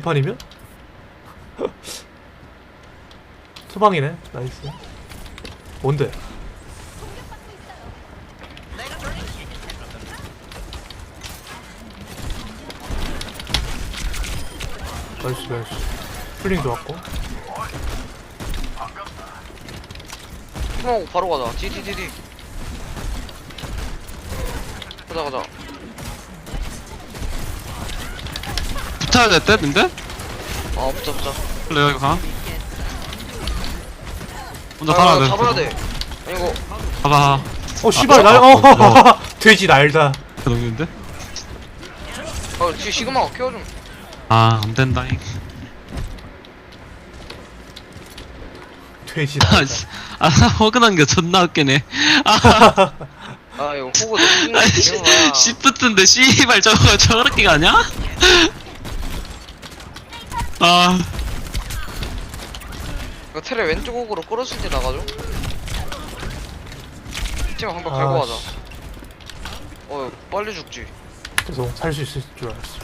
판이면? 투방이네. 나이스. 뭔데? 나이스 나이스. 플링 좋았고. 어 바로 가자. 디디디디 가자 가자 붙어야 될 듯, 근데? 아 붙자 붙자 그래, 여기 가. 혼자 아, 살아야 돼. 잡아야 돼 아니 이거 가봐. 어 씨발 날 아, 어 어. 돼지 날다 농인데? 어 뒤에 시그마가 케어 좀 아, 안 된다잉. 돼지 아, 날다 씨. 아, 허근한 게 존나 웃기네. 아, 아 이거 호구 너무 아, 죽는 거야 시프트인데, 씨발, 저거, 저렇게 가냐? 아, 이거 테레 왼쪽 호구로 끌었을 때 나가죠? 팀 한번 갈고 아, 가자. 씨. 어 빨리 죽지. 죄송 살수 있을 줄 알았어.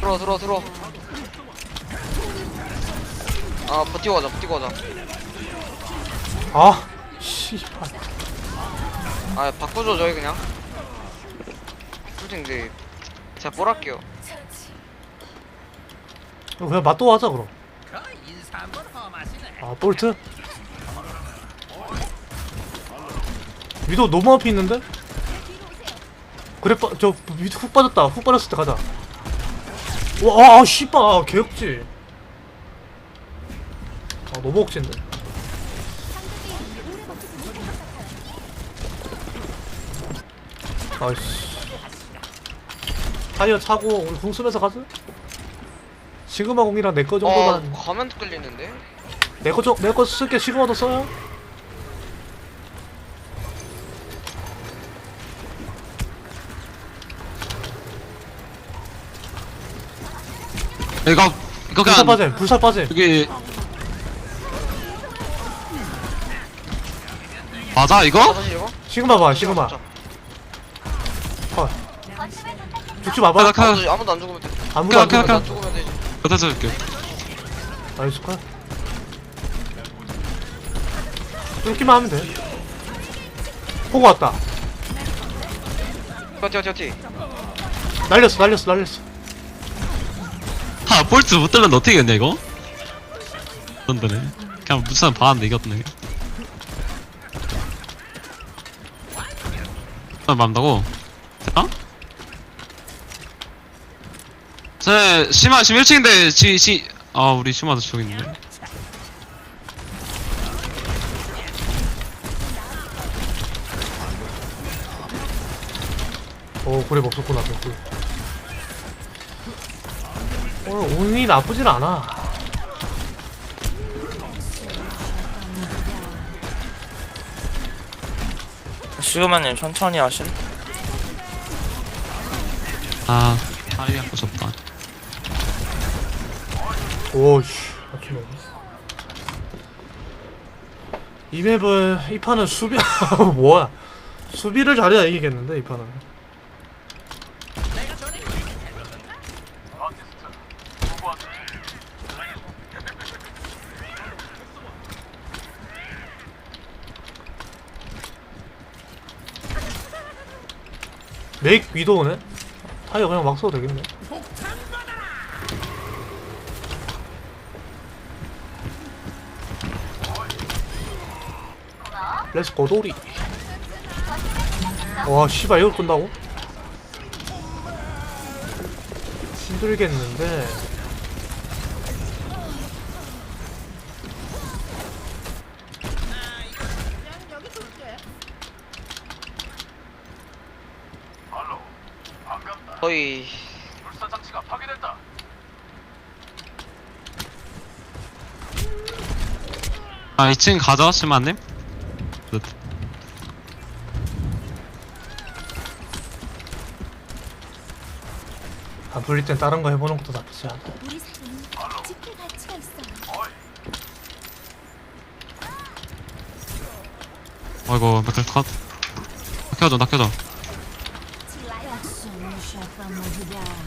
들어와 들어와 들어와 아 버티고 가자 버티고 가자. 아? 씨발. 아 바꾸죠 저희 그냥. 솔직히 근데 제가 뭘 할게요. 그냥 맛도 하자 그럼. 아 볼트? 위도 너무 앞에 있는데? 그래 빠, 저 위도 훅 빠졌다. 훅 빠졌을 때 가자. 와아 씨발. 개역지 아 너무 억진데 아이씨 타이어 차고 우리 궁 쓰면서 가자 시그마 공이랑 내거아 정도만 가면 끌리는데 내 거 좀, 내 거 쓸게 시그마도 써요? 이거, 이거 불사 그냥, 빠짐, 불사 빠짐. 여기. 맞아, 이거? 아, 사실 이거 시그마 봐, 시그마. 진짜. 컷. 죽지 마봐. 아, 아무도, 아무도 안 죽으면 돼 아무도 안 죽으면 되지 그다 줄게. 나이스 컷. 뚫기만 하면 돼. 보고 왔다. 버티 버티 버티 날렸어, 날렸어, 날렸어. 아, 볼트 못 들렸는데 어떻게 이겼냐, 이거? 그런데네. 그냥 무슨 봤는데 이겼네. 아, 맘다고? 됐나? 제, 심하, 지금 1층인데, 지, 지, 아, 우리 심하도 저기 있네. 오, 그래, 없었구나, 그 오늘 운이 나쁘진 않아. 시그마님 천천히 하실? 아, 아이, 아까 졌다. 오, 씨. 막히네. 이 맵은, 이 판은 수비, 뭐야. 수비를 잘해야 이기겠는데, 이 판은. 메이크 위도우네? 타이어 그냥 막 써도 되겠네. 렛츠 고 도리 와 씨발 이걸 끈다고? 힘들겠는데 거의 아, 2층 가져, 심하님? 네. 안 풀릴 땐 다른 거 해보는 것도 나쁘지 않아 우리 사이는 지킬 가치가 있어요. 아이고 맥클 컷 낙혀줘 낙혀줘 Mon regard.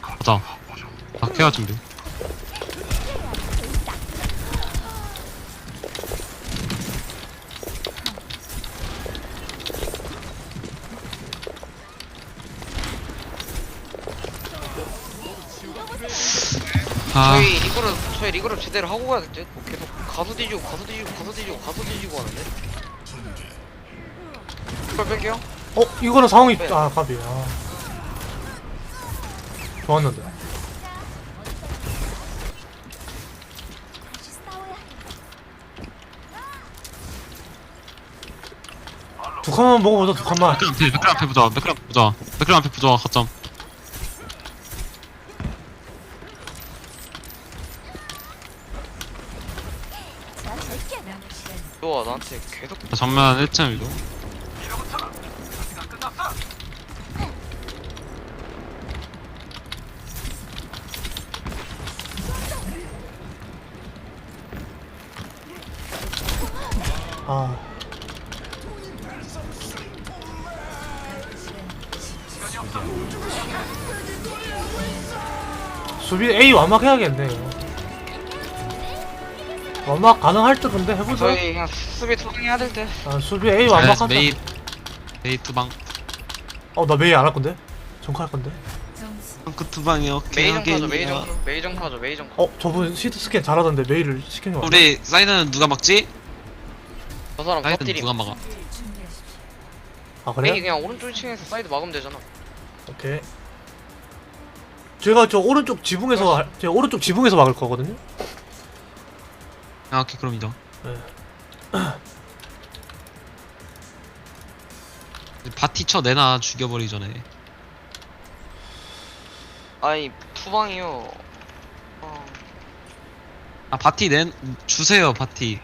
가자 낙해야 준비 아 저희 리그룹 저희 리그룹 제대로 하고 가야 될지 뭐 계속 가수 뒤지고 가수 뒤지고 가수 뒤지고 가수 뒤지고 하는데? 이걸 뺄게요. 어 이거는 상황이 아 갑이 아 좋았는데. 싸워야 해. 두 칸만 먹어보자 두 칸만. 맥클 앞에 앞에 보자 맥클 앞에 보자. 맥클 앞에 보자 가점 좋아 나한테 계속 전면 1점 위로 아 수비 A 완막 해야겠네 이거. 완막 가능할 듯 근데 해보자. 저희 그냥 수비 투쟁 해야 될 때 아, 수비 A 완막 하자 메이 메이 투방. 어 나 메이 안 할 건데? 정카 할 건데? 그 투방이 오케이 메이정 타죠 메이정 메이 정 타죠 메이 정 어 저분 시트 스캔 잘하던데 메이를 시킨 거 같아. 우리 사이드는 누가 막지? 저 사람 사이드는 엎드림 누가 막아? 아 메이 그래? 그냥 오른쪽 2층에서 사이드 막으면 되잖아. 오케이. 제가 저 오른쪽 지붕에서 할- 제가 오른쪽 지붕에서 막을 거거든요 아 오케이. 그럼 인정 네. 바티 쳐 내놔 죽여버리기 전에. 아니 투방이요. 어, 아 바티 낸 주세요 바티.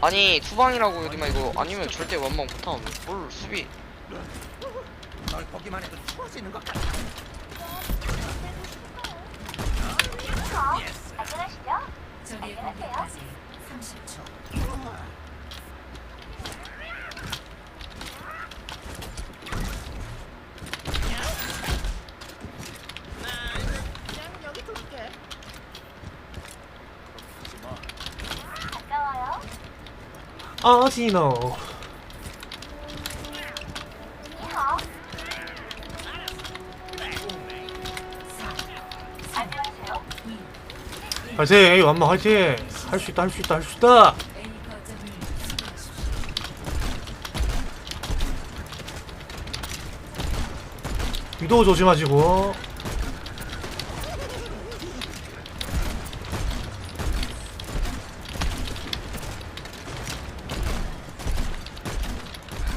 아니 투방이라고 요리만 이거 아니면 절대 완망 못함 뭘 수비. 아 시노 화이팅 A 완막 화이팅! 할 수 있다 할 수 있다 할 수 있다! 위도 조심하시고.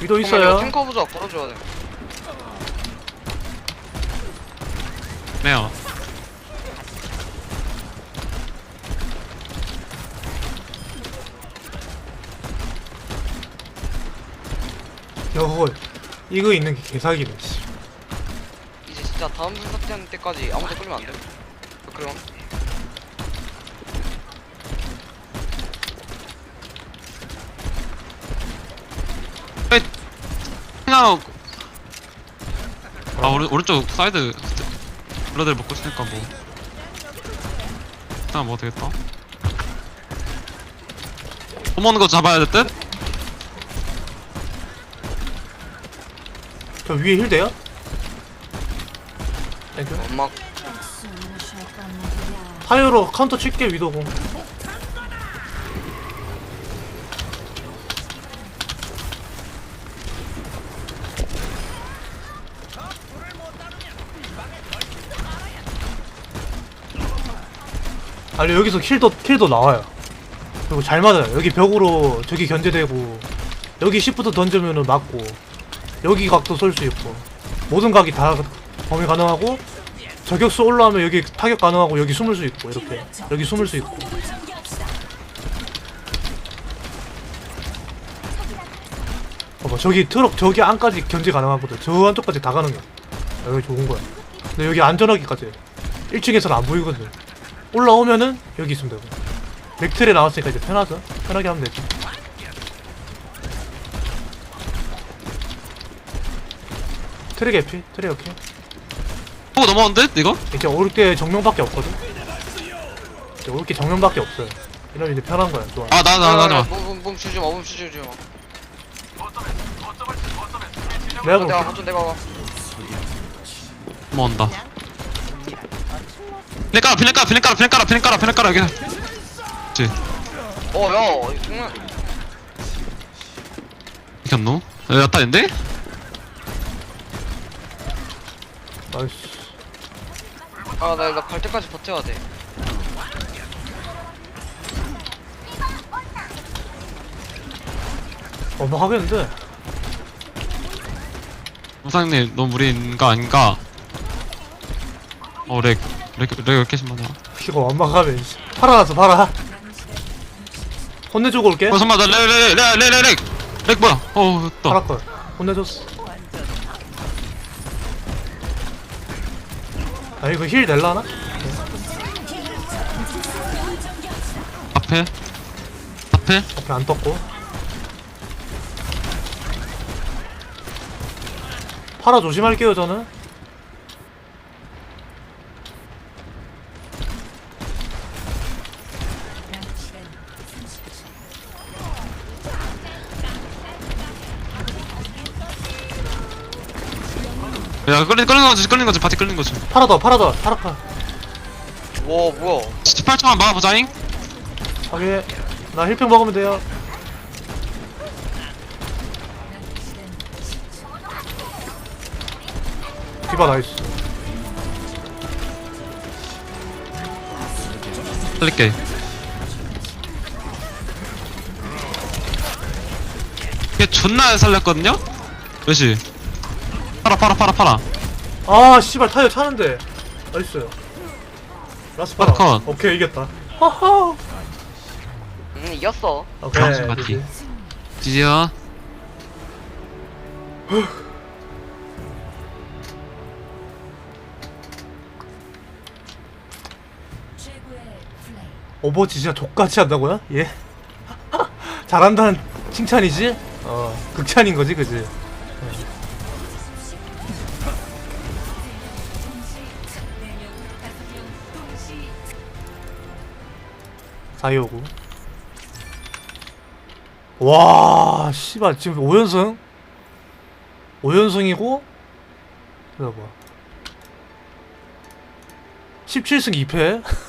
위도 있어요. 탱커 부자 걸어줘야 돼. 네요 여헐 이거 있는 게 개사기네 씨. 이제 진짜 다음 사태 때까지 아무도 끌면 안 돼? 그럼? 그냥 아 오른, 오른쪽 사이드 블러드를 먹고 있으니까 뭐. 그냥 뭐 되겠다. 도모는 거 잡아야 될 듯? 저 위에 힐 돼요? 땡큐. 엄마. 타이어로 카운터 칠게 위도공 아니 여기서 킬도 킬도 나와요. 그리고 잘 맞아요. 여기 벽으로 저기 견제되고 여기 시프트 던지면은 맞고 여기 각도 쏠 수 있고. 모든 각이 다 범위 가능하고 저격수 올라오면 여기 타격 가능하고 여기 숨을 수 있고 이렇게. 여기 숨을 수 있고. 봐봐 저기 트럭 저기 안까지 견제 가능하거든. 저 안쪽까지 다 가능해. 아, 여기 좋은 거야. 근데 여기 안전하기까지. 해 1층에서는 안 보이거든. 올라오면은 여기 있으면 되고. 맥트레 나왔으니까 이제 편하죠? 편하게 하면 되지 트랙 에피 트랙 오케이 보고 넘어오는데 이거? 이제 올때 정면밖에 없거든 이제 올게 정면밖에 없어요 이러면 이제 편한 거야 좋아 아 나 나 나나 몸몸 주지 마. 몸 주지 마. 내가 내가 볼게 한좀 내가 봐. 넘어온다 필링 깔아 필링 깔아 필링 깔아 필링 깔아 필링 깔아 필링 깔아 여기 그치 어, 야, 이거 정말 이렇게 안노? 야따인데? 나이스. 아, 나 나 갈 때까지 버텨야 돼. 어, 뭐 하겠는데? 무상님 너무 무리인가 아닌가? 어 렉 렉렉 렉 이렇게 심하냐 이거 완막하면 씨. 팔아놨어 팔아. 혼내주고 올게. 어 잠깐만 나 렉 렉 렉 렉 렉 렉 렉 뭐야? 어 됐다. 팔았걸. 혼내줬어 아 이거 힐 될라나? 앞에? 앞에? 앞에 안 떴고. 팔아 조심할게요 저는 야 끌린 끌린 거지 끌린 거지. 바티 끌린 거지. 팔아 더 팔아 더 팔아 팔 와, 뭐야? 18초만 막아보자잉. 하게 나 힐팩 먹으면 돼요. 디바 나이스. 살릴게 걔 존나 잘 살렸거든요? 몇시 팔아 팔아 팔아 팔아 아 씨발 타이어 차는데 나이스 라스 파라 컷. 오케이 이겼다 허허 응, 이겼어. 오케이 브라운스 파티. 지지야 오버워치 진짜 족같이 한다고요? 예? 잘한다는 칭찬이지? 어 극찬인 거지 그지? 사이오구 와 씨발 지금 5연승? 5연승이고 그래 봐 17승 2패?